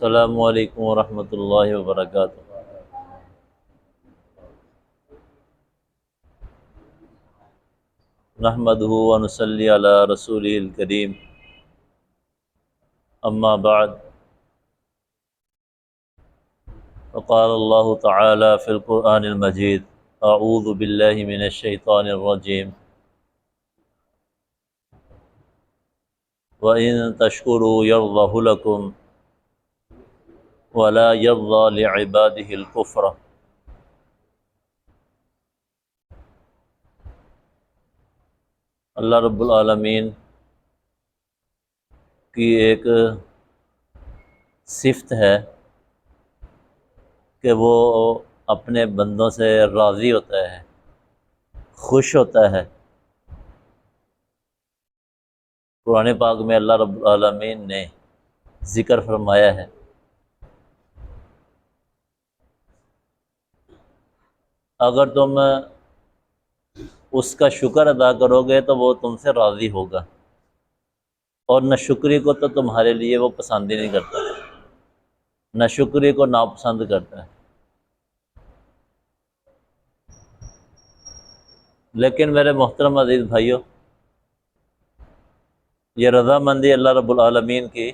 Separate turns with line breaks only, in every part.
السلام عليكم ورحمة الله وبركاته نحمده ونصلي على رسوله الكريم أما بعد فقال الله تعالى في القرآن المجيد أعوذ بالله من الشيطان الرجيم وإن تشكروا يرضه لكم ولا يرضى لعباده الكفر. اللہ رب العالمین کی ایک صفت ہے کہ وہ اپنے بندوں سے راضی ہوتا ہے، خوش ہوتا ہے۔ قرآن پاک میں اللہ رب العالمین نے ذکر فرمایا ہے۔ اگر تم اس کا شکر ادا کرو گے تو وہ تم سے راضی ہوگا اور نہ شکری کو تو تمہارے لیے وہ پسند ہی نہیں کرتا، نہ شکری کو ناپسند کرتا ہے۔ لیکن میرے محترم عزیز بھائیوں یہ رضامندی اللہ رب العالمین کی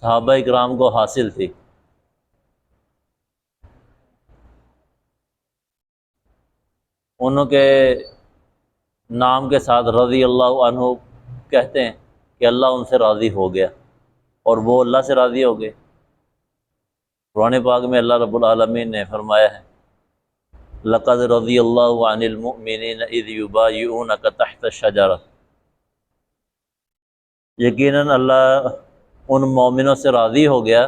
صحابہ اکرام کو حاصل تھی۔ انہوں کے نام کے ساتھ رضی اللہ عنہ کہتے ہیں کہ اللہ ان سے راضی ہو گیا اور وہ اللہ سے راضی ہو گئے۔ قرآن پاک میں اللہ رب العالمین نے فرمایا ہے، لقد رضی اللہ عن المؤمنین اذ یبایعونک تحت الشجرہ۔ یقیناً اللہ ان مومنوں سے راضی ہو گیا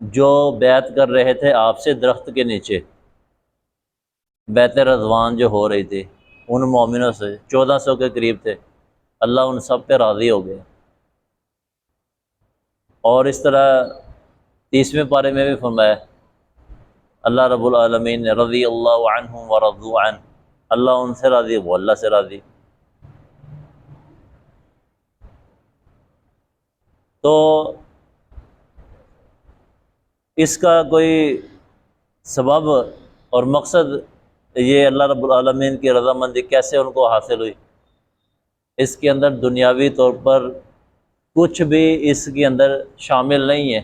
جو بیعت کر رہے تھے آپ سے درخت کے نیچے۔ بیت رضوان جو ہو رہی تھی، ان مومنوں سے، چودہ سو کے قریب تھے۔ اللہ ان سب پہ راضی ہو گیا۔ اور اس طرح تیسویں پارے میں بھی فرمایا، اللہ رب العالمین رضی اللہ عنہ و رضو عن، اللہ ان سے راضی، وہ اللہ سے راضی۔ تو اس کا کوئی سبب اور مقصد یہ اللہ رب العالمین کی رضامندی کیسے ان کو حاصل ہوئی؟ اس کے اندر دنیاوی طور پر کچھ بھی اس کے اندر شامل نہیں ہے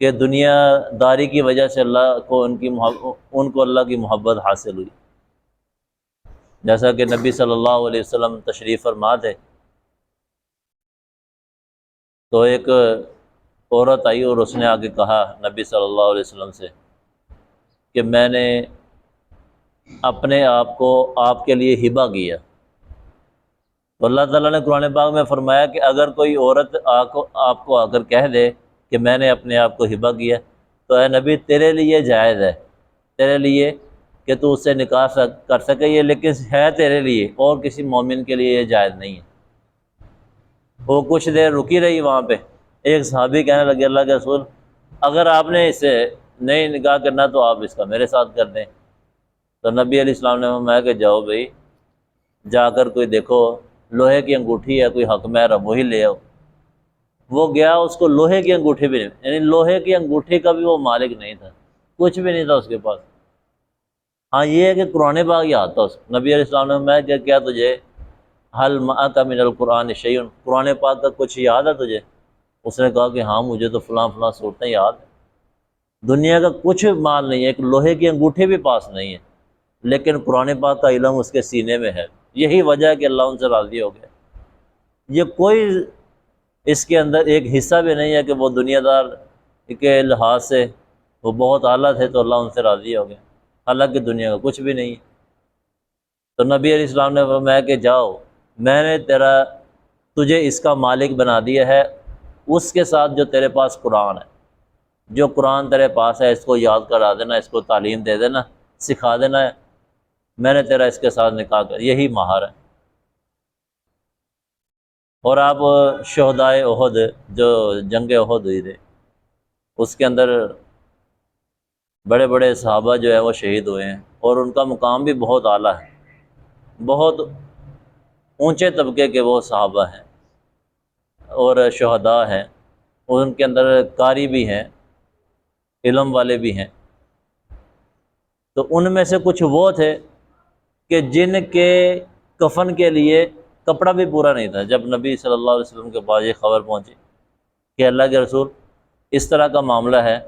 کہ دنیا داری کی وجہ سے اللہ کو ان کی محبت ان کو اللہ کی محبت حاصل ہوئی۔ جیسا کہ نبی صلی اللہ علیہ وسلم تشریف فرما ہے تو ایک عورت آئی اور اس نے آگے کہا نبی صلی اللہ علیہ وسلم سے کہ میں نے اپنے آپ کو آپ کے لیے ہبا کیا۔ تو اللہ تعالیٰ نے قرآن پاک میں فرمایا کہ اگر کوئی عورت آ کو آپ کو آ کر کہہ دے کہ میں نے اپنے آپ کو ہبا کیا، تو اے نبی تیرے لیے جائز ہے۔ تیرے لیے کہ تو اس سے نکاح کر سکے یہ، لیکن ہے تیرے لیے، اور کسی مومن کے لیے یہ جائز نہیں ہے۔ وہ کچھ دیر رکی رہی وہاں پہ۔ ایک صحابی کہنے لگے، اللہ کے رسول، اگر آپ نے اس سے نہیں نکاح کرنا تو آپ اس کا میرے ساتھ کر دیں۔ تو نبی علیہ السلام نے فرمایا کہ جاؤ بھائی، جا کر کوئی دیکھو، لوہے کی انگوٹھی ہے، کوئی حق مہر وہی لے آؤ۔ وہ گیا، اس کو لوہے کی انگوٹھی بھی نہیں یعنی لوہے کی انگوٹھی کا بھی وہ مالک نہیں تھا، کچھ بھی نہیں تھا اس کے پاس۔ ہاں یہ ہے کہ قرآن باغ یاد تھا اس نبی علیہ السلام نے میں کہ کیا تجھے؟ حل کا من القرآن شعین قرآن پاک کا کچھ یاد ہے تجھے؟ اس نے کہا کہ ہاں مجھے تو فلاں فلاں صورتیں یاد ہیں۔ دنیا کا کچھ مال نہیں ہے، ایک لوہے کی انگوٹھی بھی پاس نہیں ہے۔ لیکن قرآن پاک کا علم اس کے سینے میں ہے۔ یہی وجہ ہے کہ اللہ ان سے راضی ہو گیا۔ یہ کوئی اس کے اندر ایک حصہ بھی نہیں ہے کہ وہ دنیا دار کے لحاظ سے وہ بہت اعلیٰ تھے تو اللہ ان سے راضی ہو گیا۔ حالانکہ دنیا کا کچھ بھی نہیں ہے۔ تو نبی علیہ السلام نے فرمایا کہ جاؤ، میں نے تیرا، تجھے اس کا مالک بنا دیا ہے۔ اس کے ساتھ جو تیرے پاس قرآن ہے، جو قرآن تیرے پاس ہے، اس کو یاد کرا دینا، اس کو تعلیم دے دینا، سکھا دینا۔ ہے میں نے تیرا اس کے ساتھ نکاح کر یہی مہار ہے۔ اور آپ شہدائے عہد جو جنگ عہد ہوئی تھے اس کے اندر بڑے بڑے صحابہ جو ہے وہ شہید ہوئے ہیں۔ اور ان کا مقام بھی بہت اعلیٰ ہے۔ بہت اونچے طبقے کے وہ صحابہ ہیں۔ اور شہداء ہیں۔ ان کے اندر قاری بھی ہیں، علم والے بھی ہیں۔ تو ان میں سے کچھ وہ تھے کہ جن کے کفن کے لیے کپڑا بھی پورا نہیں تھا۔ جب نبی صلی اللہ علیہ وسلم کے پاس یہ خبر پہنچی کہ اللہ کے رسول، اس طرح کا معاملہ ہے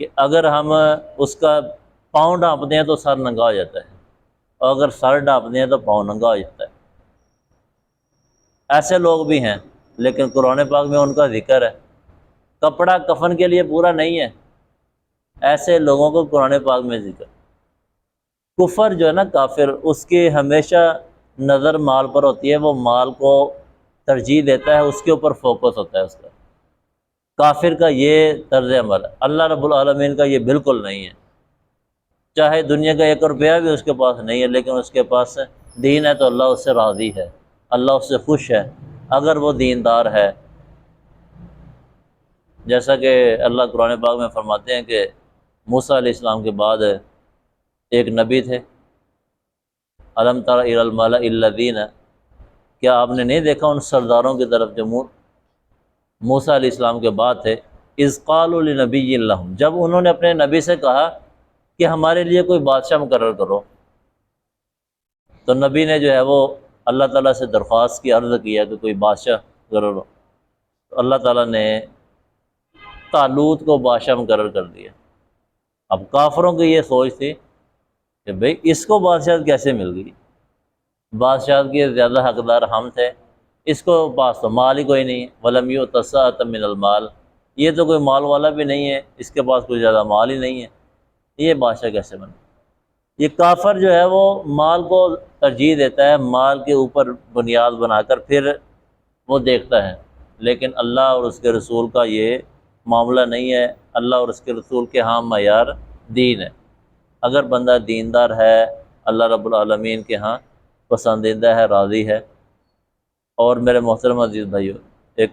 کہ اگر ہم اس کا پاؤں ڈھانپتے ہیں تو سر ننگا ہو جاتا ہے، اور اگر سر ڈھانپتے ہیں تو پاؤں ننگا ہو جاتا ہے۔ ایسے لوگ بھی ہیں، لیکن قرآن پاک میں ان کا ذکر ہے۔ کپڑا کفن کے لیے پورا نہیں ہے۔ ایسے لوگوں کو قرآن پاک میں ذکر۔ کفر جو ہے نا کافر، اس کی ہمیشہ نظر مال پر ہوتی ہے، وہ مال کو ترجیح دیتا ہے، اس کے اوپر فوکس ہوتا ہے اس کا کافر کا یہ طرز عمل ہے اللہ رب العالمین کا یہ بالکل نہیں ہے۔ چاہے دنیا کا ایک روپیہ بھی اس کے پاس نہیں ہے، لیکن اس کے پاس دین ہے تو اللہ اس سے راضی ہے۔ اللہ اس سے خوش ہے۔ اگر وہ دیندار ہے، جیسا کہ اللہ قرآن باغ میں فرماتے ہیں کہ موسیٰ علیہ السلام کے بعد ایک نبی تھے۔ علم تر المال الدین کیا آپ نے نہیں دیکھا ان سرداروں کی طرف جو موسیٰ علیہ السلام کے بعد تھے۔ ازقال النبی اللہ جب انہوں نے اپنے نبی سے کہا کہ ہمارے لیے کوئی بادشاہ مقرر کرو، تو نبی نے جو ہے وہ اللہ تعالیٰ سے درخواست کی، عرض کیا کہ کوئی بادشاہ مقرر ہو۔ تو اللہ تعالیٰ نے تعلق کو بادشاہ مقرر کر دیا۔ اب کافروں کی یہ سوچ تھی کہ بھئی اس کو بادشاہت کیسے مل گئی؟ بادشاہت کے زیادہ حقدار ہم تھے، اس کو پاس تو مال ہی کوئی نہیں ہے۔ ولم یو من المال۔ یہ تو کوئی مال والا بھی نہیں ہے، اس کے پاس کوئی زیادہ مال ہی نہیں ہے۔ یہ بادشاہ کیسے بنے؟ یہ کافر جو ہے وہ مال کو ترجیح دیتا ہے، مال کے اوپر بنیاد بنا کر پھر وہ دیکھتا ہے۔ لیکن اللہ اور اس کے رسول کا یہ معاملہ نہیں ہے۔ اللہ اور اس کے رسول کے ہاں معیار دین ہے۔ اگر بندہ دیندار ہے، اللہ رب العالمین کے ہاں پسندیدہ ہے، راضی ہے۔ اور میرے محترم عزیز بھائیو، ایک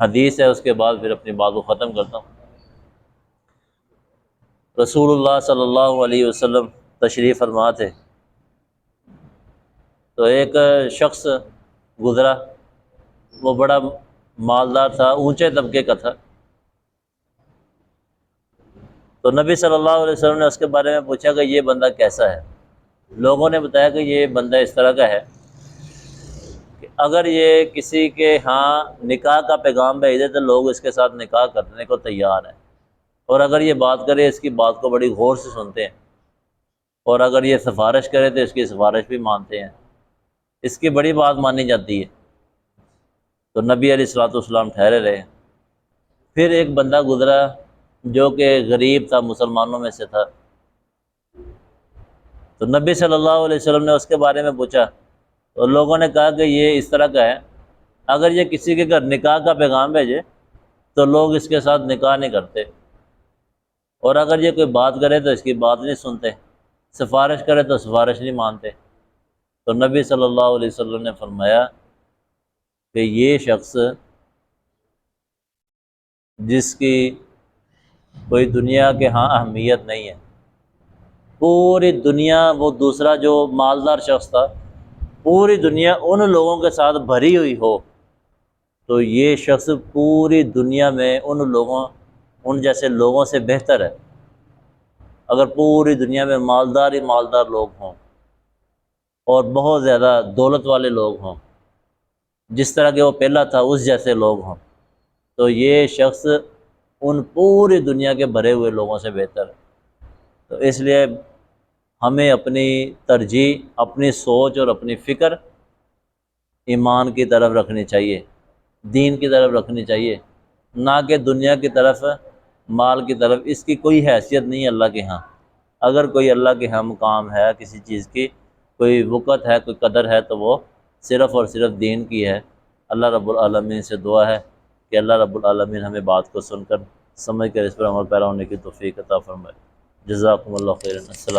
حدیث ہے، اس کے بعد پھر اپنی بات کو ختم کرتا ہوں۔ رسول اللہ صلی اللہ علیہ وسلم تشریف فرما تھے تو ایک شخص گزرا، وہ بڑا مالدار تھا، اونچے طبقے کا تھا۔ تو نبی صلی اللہ علیہ وسلم نے اس کے بارے میں پوچھا کہ یہ بندہ کیسا ہے؟ لوگوں نے بتایا کہ یہ بندہ اس طرح کا ہے کہ اگر یہ کسی کے ہاں نکاح کا پیغام بھیج دے تو لوگ اس کے ساتھ نکاح کرنے کو تیار ہیں۔ اور اگر یہ بات کرے، اس کی بات کو بڑی غور سے سنتے ہیں۔ اور اگر یہ سفارش کرے تو اس کی سفارش بھی مانتے ہیں۔ اس کی بڑی بات مانی جاتی ہے۔ تو نبی علیہ السلاۃ والسلام ٹھہرے رہے۔ پھر ایک بندہ گزرا۔ جو کہ غریب تھا، مسلمانوں میں سے تھا۔ تو نبی صلی اللہ علیہ وسلم نے اس کے بارے میں پوچھا۔ تو لوگوں نے کہا کہ یہ اس طرح کا ہے۔ اگر یہ کسی کے گھر نکاح کا پیغام بھیجے، تو لوگ اس کے ساتھ نکاح نہیں کرتے۔ اور اگر یہ کوئی بات کرے، تو اس کی بات نہیں سنتے۔ سفارش کرے، تو سفارش نہیں مانتے۔ تو نبی صلی اللہ علیہ وسلم نے فرمایا کہ یہ شخص جس کی کوئی دنیا کے ہاں اہمیت نہیں ہے۔ پوری دنیا، وہ دوسرا جو مالدار شخص تھا، پوری دنیا ان لوگوں کے ساتھ بھری ہوئی ہو، تو یہ شخص پوری دنیا میں ان لوگوں، ان جیسے لوگوں سے بہتر ہے۔ اگر پوری دنیا میں مالدار ہی مالدار لوگ ہوں اور بہت زیادہ دولت والے لوگ ہوں، جس طرح کے وہ پہلا تھا، اس جیسے لوگ ہوں، تو یہ شخص ان پوری دنیا کے بھرے ہوئے لوگوں سے بہتر ہے۔ تو اس لیے ہمیں اپنی ترجیح، اپنی سوچ اور اپنی فکر ایمان کی طرف رکھنی چاہیے، دین کی طرف رکھنی چاہیے، نہ کہ دنیا کی طرف، مال کی طرف۔ اس کی کوئی حیثیت نہیں اللہ کے ہاں۔ اگر کوئی اللہ کے ہاں مقام ہے، کسی چیز کی کوئی وقت ہے، کوئی قدر ہے، تو وہ صرف اور صرف دین کی ہے۔ اللہ رب العالمین سے دعا ہے۔ کہ اللہ رب العالمین ہمیں بات کو سن کر سمجھ کر اس پر عمل پیرا ہونے کی توفیق عطا فرمائے۔ جزاکم اللہ خیر السلام